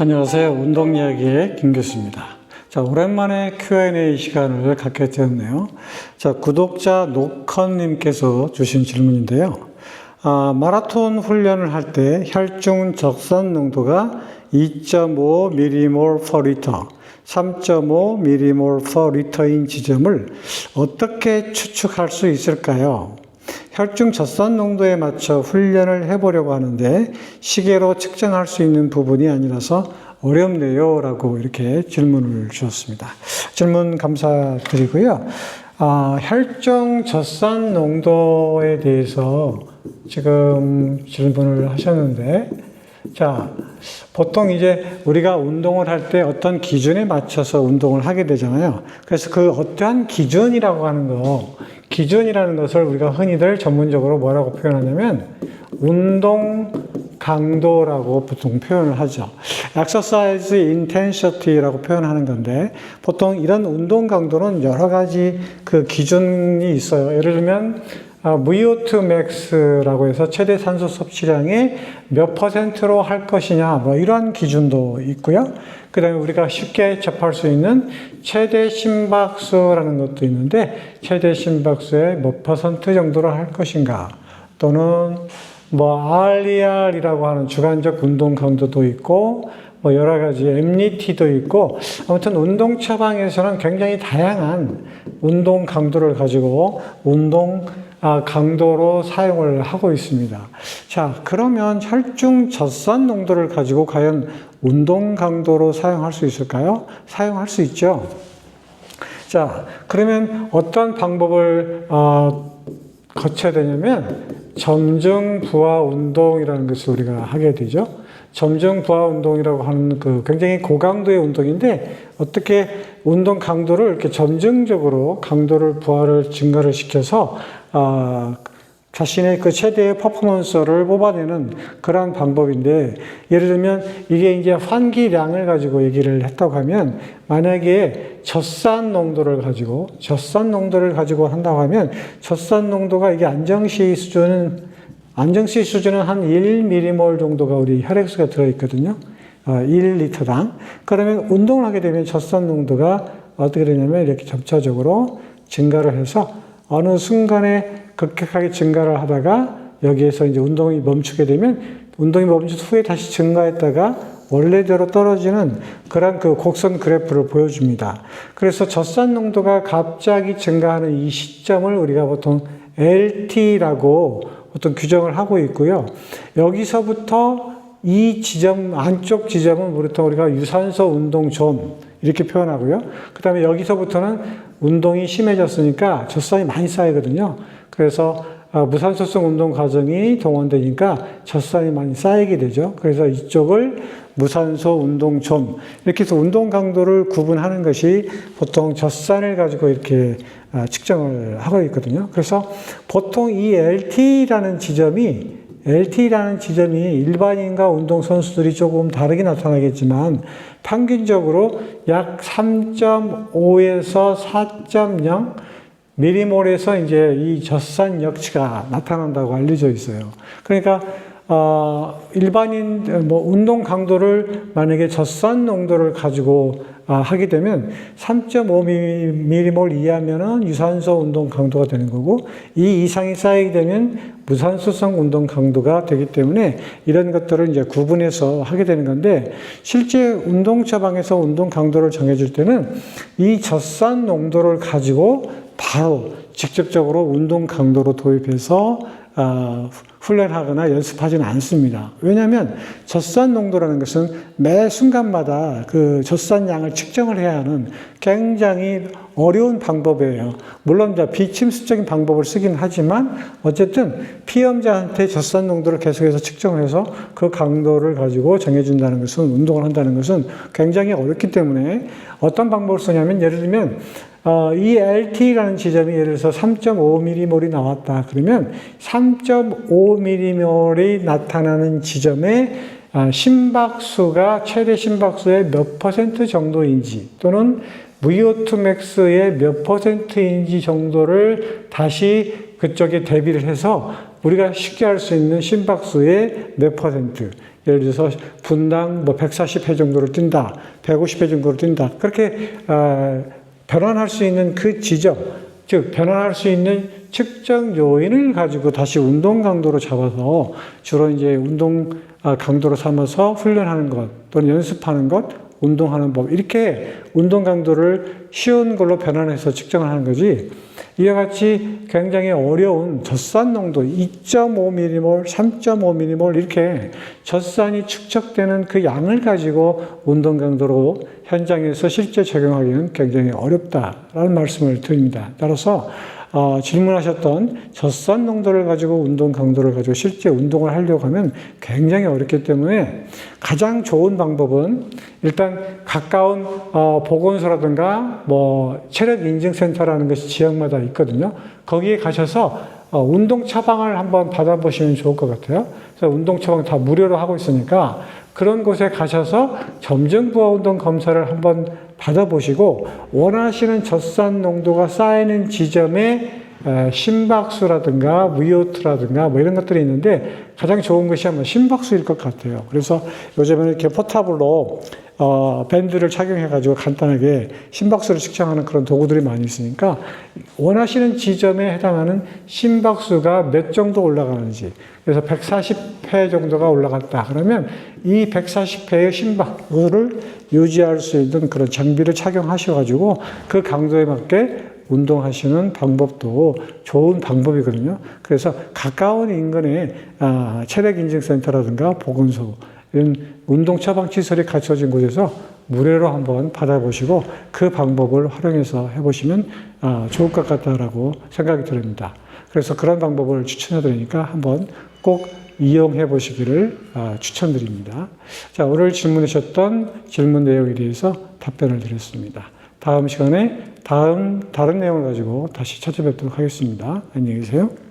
안녕하세요. 운동 이야기의 김 교수입니다. 자, 오랜만에 Q&A 시간을 갖게 되었네요. 자, 구독자 노컨님께서 주신 질문인데요. 아, 마라톤 훈련을 할 때 혈중 적산 농도가 2.5 mmol per liter, 3.5 mmol per liter인 지점을 어떻게 추측할 수 있을까요? 혈중 젖산 농도에 맞춰 훈련을 해보려고 하는데 시계로 측정할 수 있는 부분이 아니라서 어렵네요. 라고 이렇게 질문을 주셨습니다. 질문 감사드리고요. 아, 혈중 젖산 농도에 대해서 지금 질문을 하셨는데, 자, 보통 이제 우리가 운동을 할 때 어떤 기준에 맞춰서 운동을 하게 되잖아요. 그래서 그 어떠한 기준이라고 하는 거, 기준이라는 것을 우리가 흔히들 전문적으로 뭐라고 표현하냐면 운동 강도라고 보통 표현을 하죠. exercise intensity라고 표현하는 건데 보통 이런 운동 강도는 여러 가지 그 기준이 있어요. 예를 들면 아, VO2 max라고 해서 최대 산소 섭취량의 몇 퍼센트로 할 것이냐, 뭐 이러한 기준도 있고요. 그 다음에 우리가 쉽게 접할 수 있는 최대 심박수라는 것도 있는데, 최대 심박수의 몇 퍼센트 정도로 할 것인가, 또는 뭐 RER이라고 하는 주관적 운동 강도도 있고, 뭐 여러 가지 MNT도 있고 아무튼 운동 처방에서는 굉장히 다양한 운동 강도를 가지고 운동 아, 강도로 사용을 하고 있습니다. 자, 그러면 혈중 젖산 농도를 가지고 과연 운동 강도로 사용할 수 있을까요? 사용할 수 있죠. 자, 그러면 어떤 방법을 어, 거쳐야 되냐면 점증 부하 운동이라는 것을 우리가 하게 되죠. 점증 부하 운동이라고 하는 그 굉장히 고강도의 운동인데 어떻게 운동 강도를 이렇게 점증적으로 강도를 부하를 증가를 시켜서 아, 자신의 그 최대의 퍼포먼스를 뽑아내는 그러한 방법인데 예를 들면 이게 이제 환기량을 가지고 얘기를 했다고 하면 만약에 젖산 농도를 가지고 젖산 농도를 가지고 한다고 하면 젖산 농도가 이게 안정시 수준은 안정시 수준은 한 1mm몰 정도가 우리 혈액수가 들어있거든요. 1리터당. 그러면 운동을 하게 되면 젖산 농도가 어떻게 되냐면 이렇게 점차적으로 증가를 해서 어느 순간에 급격하게 증가를 하다가 여기에서 이제 운동이 멈추게 되면 운동이 멈춘 후에 다시 증가했다가 원래대로 떨어지는 그런 그 곡선 그래프를 보여줍니다. 그래서 젖산 농도가 갑자기 증가하는 이 시점을 우리가 보통 LT라고 어떤 규정을 하고 있고요. 여기서부터 이 지점, 안쪽 지점은 보통 우리가 유산소 운동 존, 이렇게 표현하고요. 그 다음에 여기서부터는 운동이 심해졌으니까 젖산이 많이 쌓이거든요. 그래서 아, 무산소성 운동 과정이 동원되니까 젖산이 많이 쌓이게 되죠. 그래서 이쪽을 무산소 운동 존 이렇게 해서 운동 강도를 구분하는 것이 보통 젖산을 가지고 이렇게 아, 측정을 하고 있거든요. 그래서 보통 이 LT라는 지점이 LT라는 지점이 일반인과 운동선수들이 조금 다르게 나타나겠지만 평균적으로 약 3.5에서 4.0 미리몰에서 이제 이 젖산 역치가 나타난다고 알려져 있어요. 그러니까 어, 일반인 뭐 운동 강도를 만약에 젖산 농도를 가지고 아, 하게 되면 3.5mm몰 이하면은 유산소 운동 강도가 되는 거고 이 이상이 쌓이게 되면 무산소성 운동 강도가 되기 때문에 이런 것들을 이제 구분해서 하게 되는 건데 실제 운동 처방에서 운동 강도를 정해줄 때는 이 젖산 농도를 가지고 바로 직접적으로 운동 강도로 도입해서 어, 훈련하거나 연습하지는 않습니다. 왜냐하면 젖산 농도라는 것은 매 순간마다 그 젖산 양을 측정을 해야 하는 굉장히 어려운 방법이에요. 물론 비침수적인 방법을 쓰긴 하지만 어쨌든 피험자한테 젖산 농도를 계속해서 측정을 해서 그 강도를 가지고 정해준다는 것은 운동을 한다는 것은 굉장히 어렵기 때문에 어떤 방법을 쓰냐면 예를 들면 어, 이 LT라는 지점이 예를 들어서 3.5mm몰이 나왔다. 그러면 3.5mm몰이 나타나는 지점에 아, 심박수가 최대 심박수의 몇 퍼센트 정도인지 또는 VO2 max의 몇 퍼센트인지 정도를 다시 그쪽에 대비를 해서 우리가 쉽게 할 수 있는 심박수의 몇 퍼센트 예를 들어서 분당 뭐 140회 정도로 뛴다, 150회 정도로 뛴다. 그렇게 어, 변환할 수 있는 그 지점, 즉 변환할 수 있는 측정 요인을 가지고 다시 운동 강도로 잡아서 주로 이제 운동 아, 강도로 삼아서 훈련하는 것 또는 연습하는 것, 운동하는 법 이렇게 운동 강도를 쉬운 걸로 변환해서 측정을 하는 거지. 이와 같이 굉장히 어려운 젖산 농도 2.5mm몰, 3.5mm몰 이렇게 젖산이 축적되는 그 양을 가지고 운동 강도로 현장에서 실제 적용하기는 굉장히 어렵다라는 말씀을 드립니다. 따라서 어, 질문하셨던 젖산 농도를 가지고 운동 강도를 가지고 실제 운동을 하려고 하면 굉장히 어렵기 때문에 가장 좋은 방법은 일단 가까운 어, 보건소라든가 뭐 체력 인증센터라는 것이 지역마다 있거든요. 거기에 가셔서 어, 운동 처방을 한번 받아보시면 좋을 것 같아요. 그래서 운동 처방 다 무료로 하고 있으니까 그런 곳에 가셔서 점증부하 운동 검사를 한번 받아보시고 원하시는 젖산 농도가 쌓이는 지점에 에, 심박수라든가 VO2라든가 뭐 이런 것들이 있는데 가장 좋은 것이 아마 심박수일 것 같아요. 그래서 요즘에는 이렇게 포탑으로 어, 밴드를 착용해가지고 간단하게 심박수를 측정하는 그런 도구들이 많이 있으니까 원하시는 지점에 해당하는 심박수가 몇 정도 올라가는지 그래서 140회 정도가 올라갔다 그러면 이 140회의 심박수를 유지할 수 있는 그런 장비를 착용하셔가지고 그 강도에 맞게 운동하시는 방법도 좋은 방법이거든요. 그래서 가까운 인근에 아, 체력 인증 센터라든가 보건소 이런 운동 처방 시설이 갖춰진 곳에서 무료로 한번 받아보시고 그 방법을 활용해서 해보시면 아, 좋을 것 같다라고 생각이 듭니다. 그래서 그런 방법을 추천해 드리니까 한번 꼭 이용해 보시기를 아, 추천드립니다. 자, 오늘 질문하셨던 질문 내용에 대해서 답변을 드렸습니다. 다음 시간에 다음 다른 내용을 가지고 다시 찾아뵙도록 하겠습니다. 안녕히 계세요.